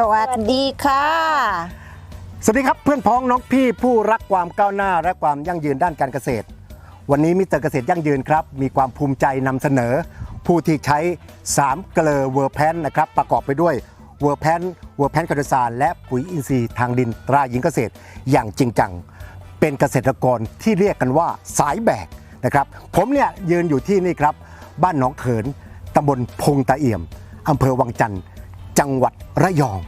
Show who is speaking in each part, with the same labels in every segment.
Speaker 1: สวัสดีค่ะ
Speaker 2: สวัสดีครับเพื่อนพ้องน้องพี่ผู้รักความก้าวหน้าและความยั่งยืนด้านการเกษตร วันนี้มิสเตอร์เกษตรยั่งยืนครับ มีความภูมิใจนำเสนอ ผู้ที่ใช้3เกลอเวอร์แพนนะครับ ประกอบไปด้วยเวอร์แพนเวอร์แพนคาร์ดซานและปุ๋ยอินทรีย์ทางดินตราหญิงเกษตรอย่างจริงจัง เป็นเกษตรกรที่เรียกกันว่าสายแบกนะครับผมเนี่ยยืนอยู่ที่นี่ครับ บ้านหนองเขินตำบลพงตะเอี่ยมอำเภอวังจันทร์ จังหวัดระยอง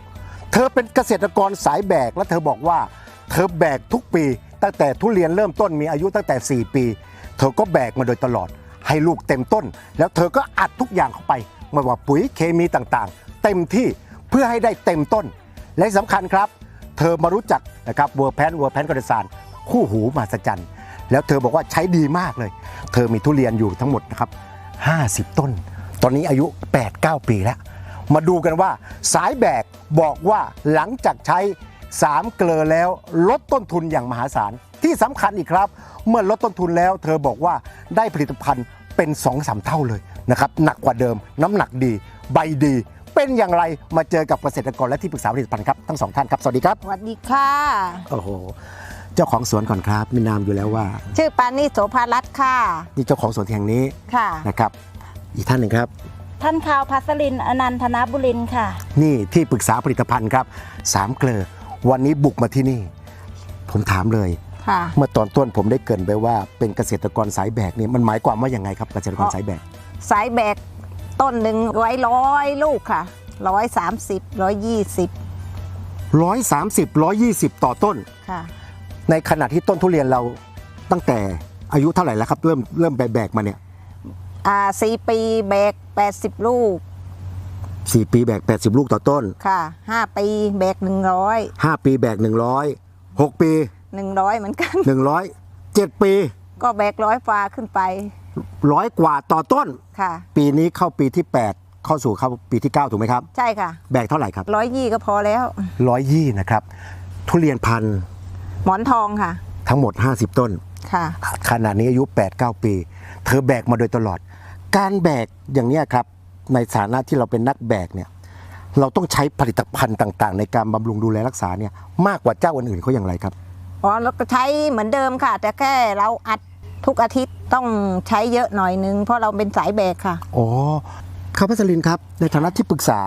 Speaker 2: เธอเป็นเกษตรกรสายแบกและเธอบอกว่า เธอแบกทุกปี ตั้งแต่ทุเรียนเริ่มต้นมีอายุตั้งแต่ 4 ปี เธอก็แบกมาโดยตลอด ให้ลูกเต็มต้น แล้วเธอก็อัดทุกอย่างเข้าไปไม่ว่าปุ๋ยเคมีต่างๆ เต็มที่เพื่อให้ได้เต็มต้น และที่สำคัญครับ เธอมารู้จักนะครับเวอร์แพนเวอร์แพนกระสานคู่หูมหัศจรรย์แล้วเธอบอกว่าใช้ดีมากเลย เธอมีทุเรียนอยู่ทั้งหมดนะครับ50 ต้น ตอนนี้อายุ 8-9 ปีแล้ว มาดูกันว่า สายแบกบอกว่าหลังจากใช้ 3 เกลอแล้วลดต้นทุนอย่างมหาศาล ที่สำคัญอีกครับ เมื่อลดต้นทุนแล้ว เธอบอกว่าได้ผลิตภัณฑ์เป็น2อสเท่าเลยนะครับหนักกว่าเดิม น้ำหนักดี ใบดี เป็นอย่างไรมาเจอกับเกษตรกรและที่ปรึกษาผลิตภัณฑ์ครับทั้งสองท่านครับสวัสดีครับ
Speaker 1: สวัสดีค่ะ
Speaker 2: โอ้โหเจ้าของสวนก่อนครับมีนามอยู่แล้วว่า
Speaker 1: ชื่อปานิโสภารัตน์ค่ะ
Speaker 2: นี่เจ้าของสวนแห่งนี้
Speaker 1: ค่ะ
Speaker 2: นะครับ อีกท่านหนึ่งครับ
Speaker 3: ท่านข่าวพัสลินอนันทนาบุรินทร์ค่ะ
Speaker 2: นี่ที่ปรึกษาผลิตภัณฑ์ครับสามเกลอวันนี้บุกมาที่นี่ ผมถามเลย
Speaker 1: ค่ะ
Speaker 2: เมื่อตอนต้นผมได้เกรินไปว่าเป็นเกษตรกรสายแบกเนี่ยมันหมายความว่าอย่างไงครับเกษตรกรสายแบก
Speaker 1: สายแบกต้นหนึ่งไว้ร้อยลูกค่ะร้อยสามสิบร้อยยี่สิบ
Speaker 2: ร้อยสามสิบร้อยยี่สิบต่อต้น
Speaker 1: ค่ะ
Speaker 2: ในขณะที่ต้นทุเรียนเราตั้งแต่อายุเท่าไหร่แล้วครับ เริ่มเริ่มแบกๆมาเนี่ย
Speaker 1: อ่าสี่ปีแบกแปดสิบลูก
Speaker 2: สี่ปีแบกแปดสิบลูกต่อต้น
Speaker 1: ค่ะห้าปีแบกหนึ่งร้อย
Speaker 2: ห้าปีแบกหนึ่งร้อยหกปี
Speaker 1: หนึ่งร้อยเหมือนกัน
Speaker 2: หนึ่งร้อยเจ็ดปี
Speaker 1: ก็แบกร้อยฟ้าขึ้นไป
Speaker 2: ร้อยกว่าต่อต้น
Speaker 1: ค่ะ
Speaker 2: ปีนี้เข้าปีที่8เข้าสู่เข้าปีที่9ถูกไหมครับ
Speaker 1: ใช่ค่ะ
Speaker 2: แบกเท่าไหร่ครับ
Speaker 1: ร้อยยี่ก็พอแล้ว
Speaker 2: ร้อยยี่นะครับ ทุเรียนพันธุ์
Speaker 1: หมอนทองค่ะ
Speaker 2: ทั้งหมด 50 ต้น
Speaker 1: ค่ะ
Speaker 2: ขนาดนี้อายุ 8-9 ปี เธอแบกมาโดยตลอด การแบกอย่างเนี้ยครับในฐานะที่เราเป็นนักแบกเนี่ยเราต้องใช้ผลิตภัณฑ์ต่างๆ ในการบำรุงดูแลรักษาเนี่ยมากกว่าเจ้าอื่นๆเขาอย่างไรครับ
Speaker 1: อ๋อเราก็ใช้เหมือนเดิมค่ะ แต่แค่เราอัดทุกอาทิตย์ต้องใช้เยอะหน่อยนึงเพราะเราเป็นสายแบกค่ะ
Speaker 2: อ๋อครับพัสลินครับ ในฐานะที่ปรึกษา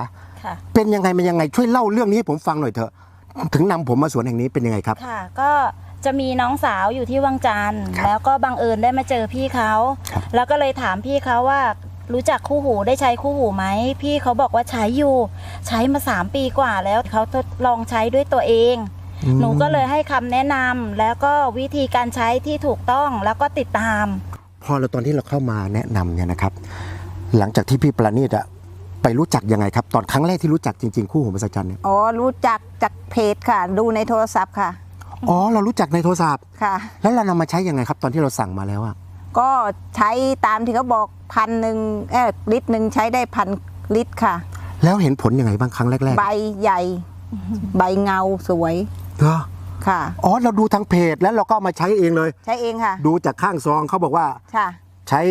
Speaker 3: ค่ะ
Speaker 2: เป็นยังไงมันยังไงช่วยเล่าเรื่องนี้ให้ผมฟังหน่อยเถอะ ถึงนำผมมาสวนแห่งนี้เป็นยังไงครับ
Speaker 3: ค่ะ ก็ จะมีน้องสาวอยู่ที่วังจันทร์
Speaker 2: ครับ
Speaker 3: แล้วก็บังเอิญได้มาเจอพี่เขา
Speaker 2: ครับ
Speaker 3: แล้วก็เลยถามพี่เขาว่ารู้จักคู่หูได้ใช้คู่หูไหมพี่เขาบอกว่าใช้อยู่ ใช้มา3ปีกว่าแล้วเขาทดลองใช้ด้วยตัวเองหนูก็เลยให้คำแนะนำแล้วก็วิธีการใช้ที่ถูกต้องแล้วก็ติดตาม
Speaker 2: พอเราตอนที่เราเข้ามาแนะนำเนี่ยนะครับ หลังจากที่พี่ประณีตอะไปรู้จักยังไงครับ ตอนครั้งแรกที่รู้จักจริงๆคู่หูมหัศจรรย์เนี่ย
Speaker 1: อ๋อ รู้จักจากเพจค่ะ ดูในโทรศัพท์ค่ะ
Speaker 2: อ๋อเรารู้จักในโทรศัพท์
Speaker 1: ค่ะ
Speaker 2: แล้วเรานำมาใช้ยังไงครับ ตอนที่เราสั่งมาแล้วอะ
Speaker 1: ก็ใช้ตามที่เขาบอกพันหนึ่งเออลิตรหนึ่งใช้ได้พันลิตรค่ะ
Speaker 2: แล้วเห็นผลยังไงบ้างครั้งแรก
Speaker 1: ใบใหญ่ ใบเงาสวย
Speaker 2: ๆเหรอ
Speaker 1: ค่ะ
Speaker 2: อ๋อเราดูทางเพจแล้วเราก็เอามาใช้เองเลย
Speaker 1: ใช้เองค่ะ
Speaker 2: ดูจากข้างซองเขาบอกว่า
Speaker 1: ค่ะ
Speaker 2: ใช้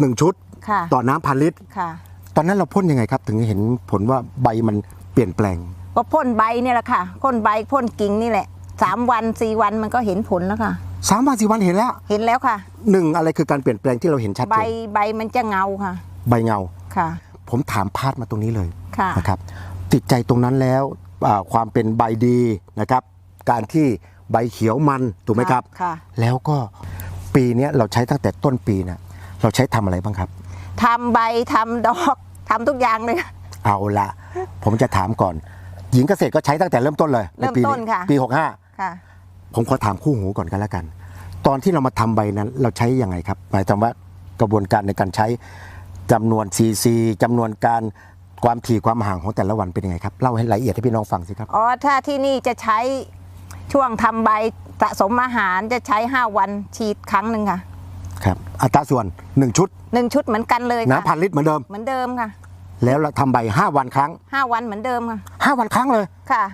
Speaker 2: หนึ่งชุด
Speaker 1: ค่ะ
Speaker 2: ต่อน้ำพันลิตร
Speaker 1: ค่ะ
Speaker 2: ตอนนั้นเราพ่นยังไงครับ ถึงเห็นผลว่าใบมันเปลี่ยนแปลง
Speaker 1: ก็พ่นใบเนี่ยแหละค่ะพ่นใบพ่นกิ่งนี่แหละ สามวันสี่วันมันก็เห็นผลแล้วค่ะ
Speaker 2: สามวันสี่วันเห็นแล้ว
Speaker 1: เห็นแล้วค่ะ
Speaker 2: หนึ่งอะไรคือการเปลี่ยนแปลงที่เราเห็นชัด
Speaker 1: ใบ
Speaker 2: เจน
Speaker 1: ใบมันจะเงาค่ะ
Speaker 2: ใบเงา
Speaker 1: ค่ะ
Speaker 2: ผมถามพาดมาตรงนี้เลย
Speaker 1: ค่ะ
Speaker 2: นะครับ ติดใจตรงนั้นแล้วอ่าความเป็นใบดีนะครับ การที่ใบเขียวมันถูกไหมครับ
Speaker 1: ค่ะ
Speaker 2: แล้วก็ปีเนี้ยเราใช้ตั้งแต่ต้นปีนะเราใช้ทำอะไรบ้างครับ
Speaker 1: ทำใบทำดอกทำทุกอย่างเลยค่ะ
Speaker 2: เอาละผมจะถามก่อน หญิงเกษตรก็ใช้ตั้งแต่เริ่มต้นเลย
Speaker 1: เริ่ม
Speaker 2: ใปี
Speaker 1: ต้นค่ะ
Speaker 2: ปี
Speaker 1: ค่ะ
Speaker 2: 65ผมขอถามคู่หูก่อนกันแล้วกัน ตอนที่เรามาทำใบนั้น เราใช้ยังไงครับ หมายถึงว่ากระบวนการในการใช้จำนวนซีซีจำนวนการความถี่ความห่างของแต่ละวันเป็นยังไงครับเล่าให้ละเอียดให้พี่น้องฟังสิครับ
Speaker 1: อ๋อถ้าที่นี่จะใช้ช่วงทำใบสะสมอาหารจะใช้ 5 วันฉีดครั้งหนึ่งค่ะ
Speaker 2: ครับอัตราส่วน 1 ชุด
Speaker 1: หนึ่งชุดเหมือนกันเลยค่ะ
Speaker 2: น้ำพันลิตรเหมือนเดิม
Speaker 1: เหมือนเดิมค่ะ
Speaker 2: แล้วเราทำใบ 5 วันครั้ง
Speaker 1: 5 วันเหมือนเดิมค่ะ
Speaker 2: 5 วันครั้งเลย
Speaker 1: ค่ะ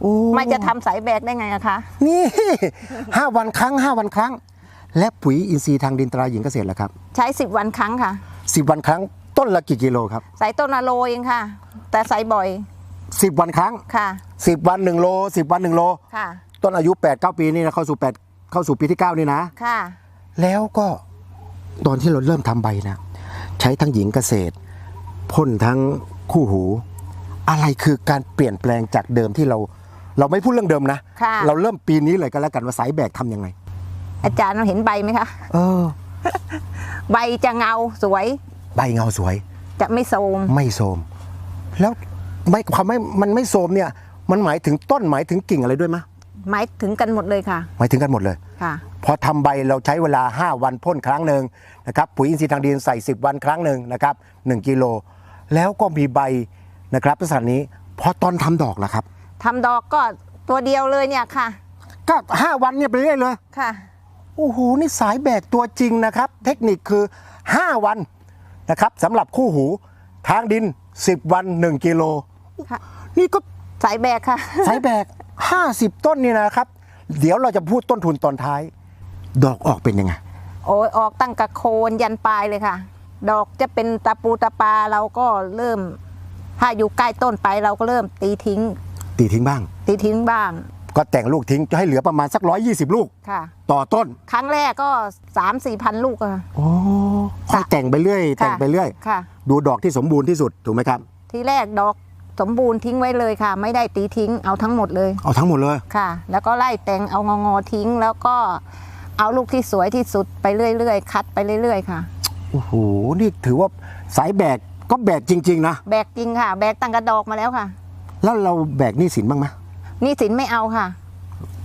Speaker 2: โอ้
Speaker 1: ไม่จะทำสายแบกได้ไงอะคะ
Speaker 2: นี่5วันครั้ง5วันครั้ง และปุ๋ยอินทรีย์ทางดินตราหญิงเกษตรล่ะครับ
Speaker 1: ใช้ 10 วันครั้งค่ะ
Speaker 2: 10วันครั้งต้นละกี่กิโลครับ
Speaker 1: ใส่ต้นอะโลเองค่ะ แต่ใส่บ่อย
Speaker 2: 10วันครั้ง
Speaker 1: ค่ะ
Speaker 2: 10วัน1โล10วัน1โล
Speaker 1: ค่ะ
Speaker 2: ต้นอายุ8 9ปีนี่นะเข้าสู่8เข้าสู่ปีที่ 9 นี่นะ
Speaker 1: ค่ะ
Speaker 2: แล้วก็ตอนที่เราเริ่มทำใบนะ ใช้ทั้งหญิงเกษตรพ่นทั้งคู่หู อะไรคือการเปลี่ยนแปลงจากเดิมที่เรา เราไม่พูดเรื่องเดิมนะ
Speaker 1: ค่ะ
Speaker 2: เราเริ่มปีนี้เลยก็แล้วกันว่าสายแบกทำยังไง
Speaker 1: อาจารย์เห็นใบไหมคะ
Speaker 2: เออ
Speaker 1: ใบจะเงาสวย
Speaker 2: ใบเงาสวย
Speaker 1: จะไม่โทรม
Speaker 2: ไม่โทรมแล้วไม่ความไม่มันไม่โทรมเนี่ย มันหมายถึงต้นหมายถึงกิ่งอะไรด้วยมะ
Speaker 1: หมายถึงกันหมดเลยค่ะ
Speaker 2: หมายถึงกันหมดเลย
Speaker 1: ค่ะ
Speaker 2: พอทำใบเราใช้เวลา 5 วันพ่นครั้งหนึ่งนะครับปุ๋ยอินทรีย์ทางดินใส่ 10 วันครั้งหนึ่งนะครับ1กิโลแล้วก็มีใบนะครับลักษณะนี้พอตอนทำดอกล่ะครับ
Speaker 1: ทำดอกก็ตัวเดียวเลยเนี่ยค่ะ
Speaker 2: ก็5วันเนี่ยไปเรื่อยเลย
Speaker 1: ค่ะ
Speaker 2: โอ้โหนี่สายแบกตัวจริงนะครับ เทคนิคคือ 5 วันนะครับสำหรับคู่หูทางดิน 10 วัน 1 กิโล
Speaker 1: ค่ะ
Speaker 2: นี่ก็
Speaker 1: สายแบกค่ะ
Speaker 2: สายแบก 50 ต้นนี่นะครับ เดี๋ยวเราจะพูดต้นทุนตอนท้าย ดอกออกเป็นยังไง
Speaker 1: โอ้ยออกตั้งกระโคนยันปลายเลยค่ะ ดอกจะเป็นตะปูตะปาเราก็เริ่ม ถ้าอยู่ใกล้ต้นไปเราก็เริ่มตีทิ้ง
Speaker 2: ตีทิ้งบ้าง
Speaker 1: ตีทิ้งบ้าง
Speaker 2: ก็แต่งลูกทิ้งจะให้เหลือประมาณสัก120ลูก
Speaker 1: ค่ะ
Speaker 2: ต่อต้น
Speaker 1: ครั้งแรกก็สามสี่พันลูกอะค่ะ
Speaker 2: โอ้ค่อยแต่งไปเรื่อยแต่งไปเรื่อย
Speaker 1: ค่ะ
Speaker 2: ดูดอกที่สมบูรณ์ที่สุดถูกไหมครับ
Speaker 1: ทีแรกดอกสมบูรณ์ทิ้งไว้เลยค่ะ ไม่ได้ตีทิ้งเอาทั้งหมดเลย
Speaker 2: เอาทั้งหมดเลย
Speaker 1: ค่ะ แล้วก็ไล่แต่งเอางองอๆทิ้ง แล้วก็เอาลูกที่สวยที่สุดไปเรื่อยๆคัดไปเรื่อยๆค่ะ
Speaker 2: โอ้โห นี่ถือว่าสายแบกก็แบกจริง ๆ นะ
Speaker 1: แบกจริงค่ะ แบกตั้งกระดอกมาแล้วค่ะ
Speaker 2: แล้วเราแบกหนี้สินบ้างไหม
Speaker 1: หนี่สินไม่เอาค่ะ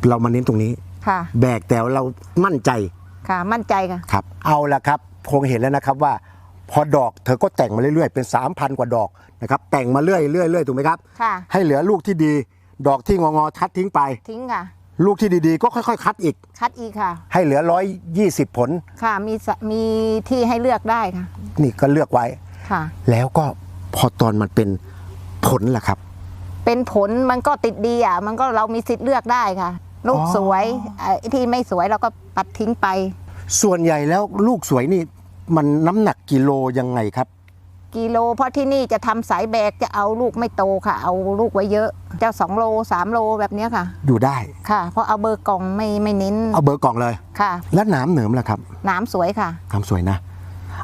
Speaker 2: เรามาเน้นตรงนี้
Speaker 1: ค่ะ
Speaker 2: แบกแต่เรามั่นใจ
Speaker 1: ค่ะ มั่นใจค่ะ
Speaker 2: ครับ เอาละครับคงเห็นแล้วนะครับว่า พอดอกเธอก็แต่งมาเรื่อยๆเป็น 3,000 กว่าดอกนะครับแต่งมาเรื่อยๆเรื่อยๆถูกไหมครับ
Speaker 1: ค่ะ
Speaker 2: ให้เหลือลูกที่ดีดอกที่งองอๆคัดทิ้งไป
Speaker 1: ทิ้งค่ะ
Speaker 2: ลูกที่ดีๆ ก็ค่อยๆ คัดอีก
Speaker 1: คัดอีกค่ะ
Speaker 2: ให้เหลือ 120 ผล
Speaker 1: ค่ะมีสมีที่ให้เลือกได้ค่ะ
Speaker 2: นี่ก็เลือกไว้
Speaker 1: ค่ะ
Speaker 2: แล้วก็พอตอนมันเป็นผลล่ะครับ
Speaker 1: เป็นผลมันก็ติดดีอะ มันก็เรามีสิทธิ์เลือกได้ค่ะ ลูก
Speaker 2: อ๋อ
Speaker 1: สวยไอ้ที่ไม่สวยเราก็ปัดทิ้งไป
Speaker 2: ส่วนใหญ่แล้วลูกสวยนี่มันน้ำหนักกิโลยังไงครับ
Speaker 1: กิโลเพราะที่นี่จะทำสายแบกจะเอาลูกไม่โตค่ะ เอาลูกไว้เยอะจะสองโลสามโลแบบเนี้ยค่ะ
Speaker 2: อยู่ได้
Speaker 1: ค่ะ เพราะเอาเบอร์กล่องไม่ไม่เน้น
Speaker 2: เอาเบอร์กล่องเลย
Speaker 1: ค่ะ
Speaker 2: แล้วหน้ำเหนิมล่ะครับ
Speaker 1: หน้ำสวยค่ะ
Speaker 2: น้ำสวยนะ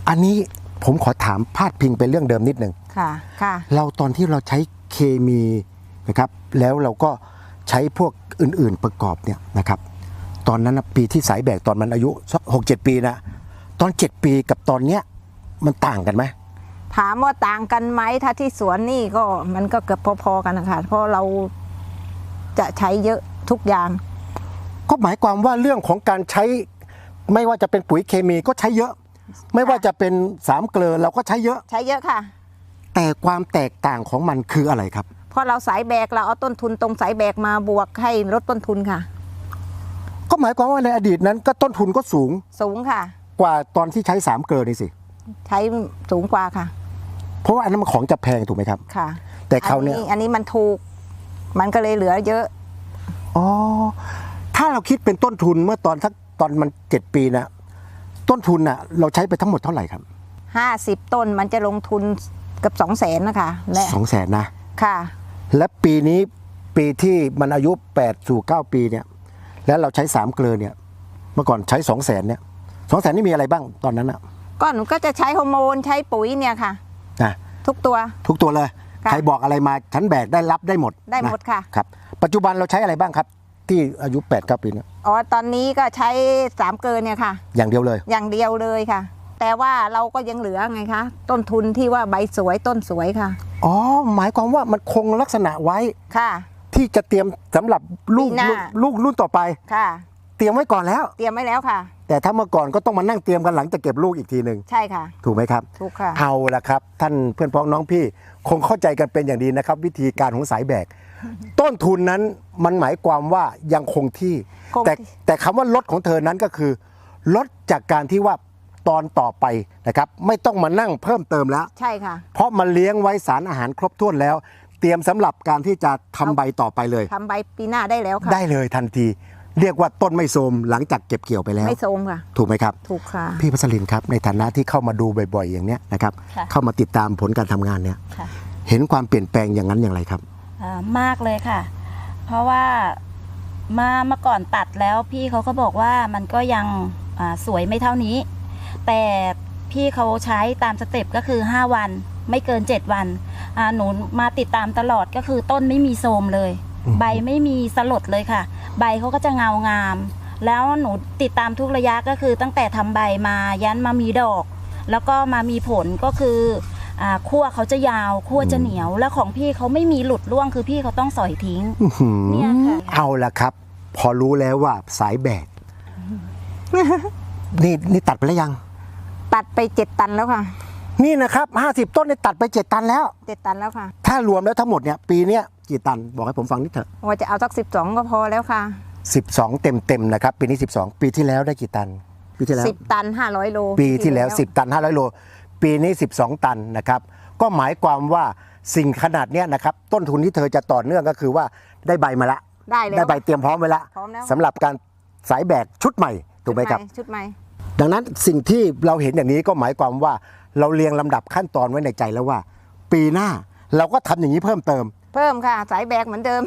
Speaker 2: อันนี้ผมขอถามพาดพิงเป็นเรื่องเดิมนิดหนึ่ง
Speaker 1: ค่ะค่ะ
Speaker 2: เราตอนที่เราใช้เคมี นะครับ แล้วเราก็ใช้พวกอื่นๆประกอบเนี่ยนะครับ ตอนนั้นนะปีที่สายแบกตอนมันอายุสักหกเจ็ดปีนะตอนเจ็ดปีกับตอนเนี้ยมันต่างกันไหม
Speaker 1: ถามว่าต่างกันไหมถ้าที่สวนนี่ก็มันก็เกือบพอๆกันนะคะเพราะเราจะใช้เยอะทุกอย่าง
Speaker 2: ก็หมายความว่าเรื่องของการใช้ไม่ว่าจะเป็นปุ๋ยเคมีก็ใช้เยอะ ไม่ว่าจะเป็นสามเกลือเราก็ใช้เยอะ
Speaker 1: ใช้เยอะค่ะ
Speaker 2: แต่ความแตกต่างของมันคืออะไรครับ
Speaker 1: เพราะเราสายแบกเราเอาต้นทุนตรงสายแบกมาบวกให้ลดต้นทุนค่ะ
Speaker 2: ก็หมายความว่าในอดีตนั้นก็ต้นทุนก็สูง
Speaker 1: สูงค่ะ
Speaker 2: กว่าตอนที่ใช้สามเกลือนี่สิ
Speaker 1: ใช้สูงกว่าค่ะ
Speaker 2: เพราะว่าอันนั้นมันของจะแพงถูกไหมครับ
Speaker 1: ค่ะ
Speaker 2: แต่เขาวเนี่ย
Speaker 1: อัอันนี้มันถูก มันก็เลยเหลือเยอะ
Speaker 2: อ๋อ ถ้าเราคิดเป็นต้นทุนเมื่อตอนสักตอนมันเจ็ดปีนะต้นทุนน่ะ เราใช้ไปทั้งหมดเท่าไหร่ครับ
Speaker 1: 50ต้นมันจะลงทุนเกับ2 0 0แสนนะคะและ
Speaker 2: สองแสนนะ
Speaker 1: ค่ะ
Speaker 2: และปีนี้ปีที่มันอายุ 8 สู่ 9 ปีเนี่ย แล้วเราใช้สามเกลือเนี่ย เมื่อก่อนใช้สองแสนเนี่ยสองแสนนี่มีอะไรบ้างตอนนั้นอะ
Speaker 1: ก็หนูก็จะใช้ฮอร์โมนใช้ปุ๋ยเนี่ยค่ะ
Speaker 2: นะ
Speaker 1: ทุกตัว
Speaker 2: ทุกตัวเลย
Speaker 1: ค่ะ
Speaker 2: ใครบอกอะไรมาฉันแบกได้รับได้หมด
Speaker 1: ได้หมด
Speaker 2: น
Speaker 1: ค่ะ
Speaker 2: ครับปัจจุบันเราใช้อะไรบ้างครับ ที่อายุ8 9ปีเนี่ย
Speaker 1: อ๋อตอนนี้ก็ใช้สามเกินเนี่ยค่ะ
Speaker 2: อย่างเดียวเลย
Speaker 1: อย่างเดียวเลยค่ะ แต่ว่าเราก็ยังเหลือไงคะ ต้นทุนที่ว่าใบสวยต้นสวยค่ะ
Speaker 2: อ๋อ หมายความว่ามันคงลักษณะไว้
Speaker 1: ค่ะ
Speaker 2: ที่จะเตรียมสำหรับลูก
Speaker 1: ปีหน้า
Speaker 2: ลูกลูกรุ่นต่อไป
Speaker 1: ค่ะ
Speaker 2: เตรียมไว้ก่อนแล้ว
Speaker 1: เตรียมไว้แล้วค่ะ
Speaker 2: แต่ถ้าเมื่อก่อนก็ต้องมานั่งเตรียมกันหลังจากเก็บลูกอีกทีหนึ่ง
Speaker 1: ใช่ค่ะ
Speaker 2: ถูกไหมครับ
Speaker 1: ถูกค่ะ
Speaker 2: เอาละครับ ท่านเพื่อนพ้องน้องพี่คงเข้าใจกันเป็นอย่างดีนะครับ วิธีการของสายแบก ต้นทุนนั้นมันหมายความว่ายังคงที่
Speaker 1: คงที่
Speaker 2: แต่แต่คำว่าลดของเธอนั้นก็คือ ลดจากการที่ว่า ตอนต่อไปนะครับ ไม่ต้องมานั่งเพิ่มเติมแล้ว
Speaker 1: ใช่ค่ะ
Speaker 2: เพราะมันเลี้ยงไว้สารอาหารครบถ้วนแล้ว เตรียมสำหรับการที่จะทำใบต่อไปเลย
Speaker 1: ทำใบปีหน้าได้แล้วค่ะ
Speaker 2: ได้เลยทันที เรียกว่าต้นไม่โทรมหลังจากเก็บเกี่ยวไปแล้ว
Speaker 1: ไม่โทรมค่ะ
Speaker 2: ถูกไหมครับ
Speaker 1: ถูกค่ะ
Speaker 2: พี่พัชรินครับในฐานะที่เข้ามาดูบ่อยๆ อย่างเนี้ยนะครับ
Speaker 3: ค่ะ
Speaker 2: เข้ามาติดตามผลการทำงานเนี่ย
Speaker 3: ค่ะ
Speaker 2: เห็นความเปลี่ยนแปลงอย่างนั้นอย่างไรครับ
Speaker 3: ออ่ามากเลยค่ะ เพราะว่ามาเมื่อก่อนตัดแล้วพี่เขาก็บอกว่ามันก็ยังอ่าสวยไม่เท่านี้ แต่พี่เขาใช้ตามสเต็ปก็คือ 5 วันไม่เกิน 7 วันอ่าหนูมาติดตามตลอดก็คือต้นไม่มีโทรมเลย
Speaker 2: อืม
Speaker 3: ใบไม่มีสลดเลยค่ะ ใบเขาก็จะเงางาม แล้วหนูติดตามทุกระยะก็คือตั้งแต่ทำใบมายันมามีดอก แล้วก็มามีผลก็คืออ่าขั้วเขาจะยาวขั้วจะเหนียว แล้วของพี่เขาไม่มีหลุดร่วงคือพี่เขาต้องสอยทิ้ง
Speaker 2: อื้อหือ
Speaker 3: เนี่ยค่ะ
Speaker 2: เอาละครับ พอรู้แล้วว่าสายแบกนี่นี่ตัดไปแล้วยัง
Speaker 1: ตัดไปเจ็ดตันแล้วค่ะ
Speaker 2: นี่นะครับ50ต้นนี่ตัดไป7ตันแล้ว
Speaker 1: เจ็ดตันแล้วค่ะ
Speaker 2: ถ้ารวมแล้วทั้งหมดเนี่ยปีเนี้ยกี่ตันบอกให้ผมฟังนิดเถอะ
Speaker 1: ว่าจะเอาสักสิบสองก็พอแล้วค่ะ
Speaker 2: 12เต็มเต็มๆนะครับปีนี้12ปีที่แล้วได้กี่ตัน ปีที่แล้ว
Speaker 1: สิบตันห้าร้อยโล
Speaker 2: ปีที่แล้ว10ตัน500โล ปีนี้12ตันนะครับ ก็หมายความว่าสิ่งขนาดเนี้ยนะครับต้นทุนที่เธอจะต่อเนื่องก็คือว่าได้ใบมาละ
Speaker 1: ได้แล้ว
Speaker 2: ได้ใบเตรียมพร้อมไว้ละ
Speaker 1: พร้อมแล้ว
Speaker 2: สำหรับการสายแบกชุดใหม่ถูกไหมครับ
Speaker 1: ชุดใหม่
Speaker 2: ดังนั้นสิ่งที่เราเห็นอย่างนี้ก็หมายความว่าเราเรียงลำดับขั้นตอนไว้ในใจแล้วว่า ปีหน้าเราก็ทำอย่างนี้เพิ่มเติม
Speaker 1: เพิ่มค่ะ สายแบกเหมือนเดิม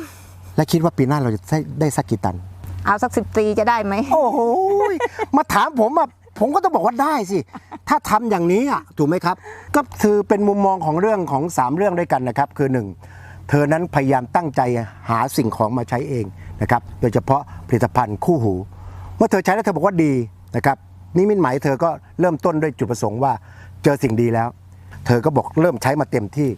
Speaker 2: และคิดว่าปีหน้าเราจะได้ได้สักกี่ตัน
Speaker 1: เอาสักสิบตีจะได้ไหม
Speaker 2: โอ้โหยมาถามผมอะผมก็ต้องบอกว่าได้สิ ถ้าทำอย่างนี้อะถูกไหมครับ ก็คือเป็นมุมมองของเรื่องของ 3 เรื่องด้วยกันนะครับ คือ 1 เธอนั้นพยายามตั้งใจหาสิ่งของมาใช้เองนะครับ โดยเฉพาะผลิตภัณฑ์คู่หู เมื่อเธอใช้แล้วเธอบอกว่าดีนะครับ นี่มินหมายเธอก็เริ่มต้นด้วยจุดประสงค์ว่าเจอสิ่งดีแล้ว เธอก็บอกเริ่มใช้มาเต็มที่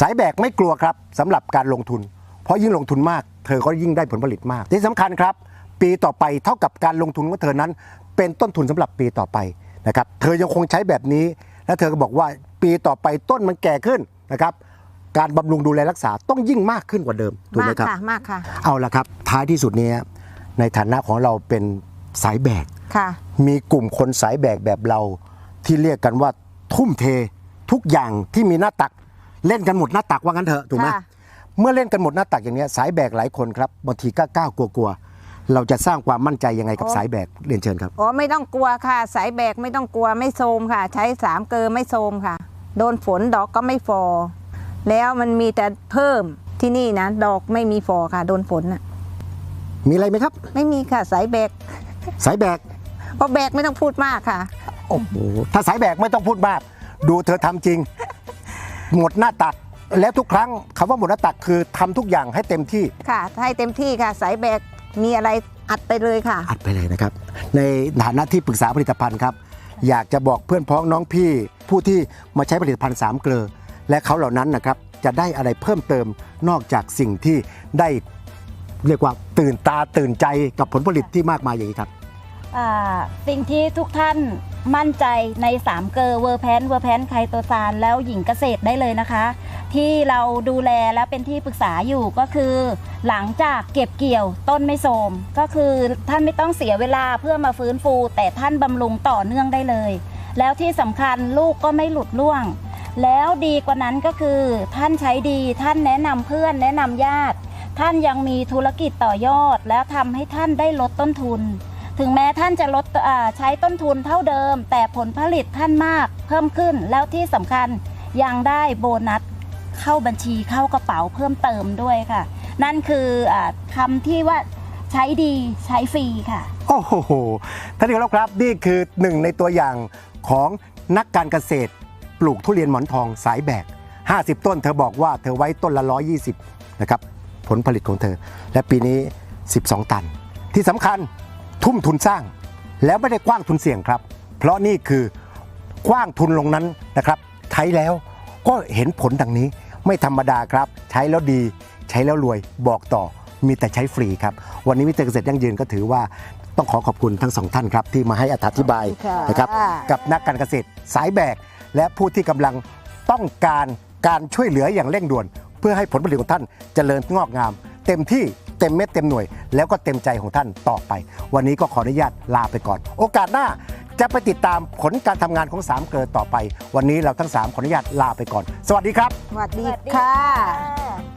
Speaker 2: สายแบกไม่กลัวครับสำหรับการลงทุน เพราะยิ่งลงทุนมาก เธอก็ยิ่งได้ผลผลิตมาก ที่สำคัญครับ ปีต่อไปเท่ากับการลงทุนของเธอนั้น เป็นต้นทุนสำหรับปีต่อไปนะครับเธอยังคงใช้แบบนี้ และเธอก็บอกว่าปีต่อไปต้นมันแก่ขึ้นนะครับการบำรุงดูแลรักษาต้องยิ่งมากขึ้นกว่าเดิมถูกไห
Speaker 1: มามก
Speaker 2: ครับ
Speaker 1: ค่ะมากค่ะ
Speaker 2: เอาละครับท้ายที่สุดเนี้ในฐานะของเราเป็นสายแบก
Speaker 1: ค่ะ
Speaker 2: มีกลุ่มคนสายแบกแบบเรา ที่เรียกกันว่าทุ่มเททุกอย่างที่มีหน้าตัก เล่นกันหมดหน้าตักว่างั้นเถอะถูกไหม
Speaker 1: ค่ะ
Speaker 2: เมื่อเล่นกันหมดหน้าตักอย่างเนี้ยสายแบกหลายคนครับบางทีก็กล้ากลัวกลัวๆเราจะสร้างความมั่นใจยังไงกับสายแบกเรียนเชิญครับ
Speaker 1: อ๋อไม่ต้องกลัวค่ะ สายแบกไม่ต้องกลัวไม่โทรมค่ะ ใช้สามเกลอไม่โทรมค่ะ โดนฝนดอกก็ไม่ฟอ แล้วมันมีแต่เพิ่มที่นี่นะ ดอกไม่มีฟอค่ะ โดนฝนน่ะ
Speaker 2: มีอะไรไหมครับ
Speaker 1: ไม่มีค่ะสายแบก
Speaker 2: สายแบก
Speaker 1: เพราะแบกไม่ต้องพูดมากค่ะ
Speaker 2: โอ้โหถ้าสายแบกไม่ต้องพูดมาก ดูเธอทำจริง หมดหน้าตัก แล้วทุกครั้งคำว่าหมดหน้าตักคือทำทุกอย่างให้เต็มที่
Speaker 1: ค่ะให้เต็มที่ค่ะ สายแบกมีอะไรอัดไปเลยค่ะ
Speaker 2: อัดไปเลยนะครับ ในฐานะที่ปรึกษาผลิตภัณฑ์ครับ อยากจะบอกเพื่อนพ้องน้องพี่ ผู้ที่มาใช้ผลิตภัณฑ์สามเกลอและเขาเหล่านั้นนะครับ จะได้อะไรเพิ่มเติมนอกจากสิ่งที่ได้เรียกว่าตื่นตาตื่นใจกับผลผลิตที่มากมายอย่างนี้ครับ
Speaker 3: อ่า สิ่งที่ทุกท่านมั่นใจใน 3 เกอร์เวอร์แพนเวอร์แพนไคโตซานแล้วหญิงเกษตรได้เลยนะคะ ที่เราดูแลและเป็นที่ปรึกษาอยู่ก็คือ หลังจากเก็บเกี่ยวต้นไม่โทมก็คือท่านไม่ต้องเสียเวลาเพื่อมาฟื้นฟู แต่ท่านบำรุงต่อเนื่องได้เลย แล้วที่สำคัญลูกก็ไม่หลุดร่วง แล้วดีกว่านั้นก็คือ ท่านใช้ดีท่านแนะนำเพื่อนแนะนำญาติ ท่านยังมีธุรกิจต่อยอด แล้วทำให้ท่านได้ลดต้นทุน ถึงแม้ท่านจะลดใช้ต้นทุนเท่าเดิม แต่ผลผลิตท่านมากเพิ่มขึ้นแล้วที่สำคัญยังได้โบนัสเข้าบัญชีเข้ากระเป๋าเพิ่มเติมด้วยค่ะ นั่นคืออคำที่ว่าใช้ดีใช้ฟรีค่ะ
Speaker 2: โอ้โหท่านที่เคารพครับนี่คือหนึ่งในตัวอย่างของนักการเกษตร ปลูกทุเรียนหมอนทองสายแบก 50 ต้น เธอบอกว่าเธอไว้ต้นละ 120 นะครับ ผลผลิตของเธอ และปีนี้ 12 ตัน ที่สำคัญ ทุ่มทุนสร้าง แล้วไม่ได้กว้างทุนเสี่ยงครับ เพราะนี่คือกว้างทุนลงนั้นนะครับ ใช้แล้วก็เห็นผลดังนี้ไม่ธรรมดาครับ ใช้แล้วดี ใช้แล้วรวยบอกต่อมีแต่ใช้ฟรีครับ วันนี้มิสเตอร์เกษตรยั่งยืนก็ถือว่าต้องขอขอบคุณทั้งสองท่านครับ ที่มาให้อธิบาย
Speaker 1: ขอบคุณค่ะ
Speaker 2: นะครับ กับนักการเกษตรสายแบก และผู้ที่กำลังต้องการการช่วยเหลืออย่างเร่งด่วน เพื่อให้ผลผลิตของท่านเจริญงอกงาม เต็มที่ เต็มเม็ดเต็มหน่วย แล้วก็เต็มใจของท่านต่อไป วันนี้ก็ขออนุญาตลาไปก่อน โอกาสหน้าจะไปติดตามผลการทำงานของสามเกลอต่อไป วันนี้เราทั้งสามขออนุญาตลาไปก่อน สวัสดีครับ
Speaker 1: สวัสดี
Speaker 3: ค่ะ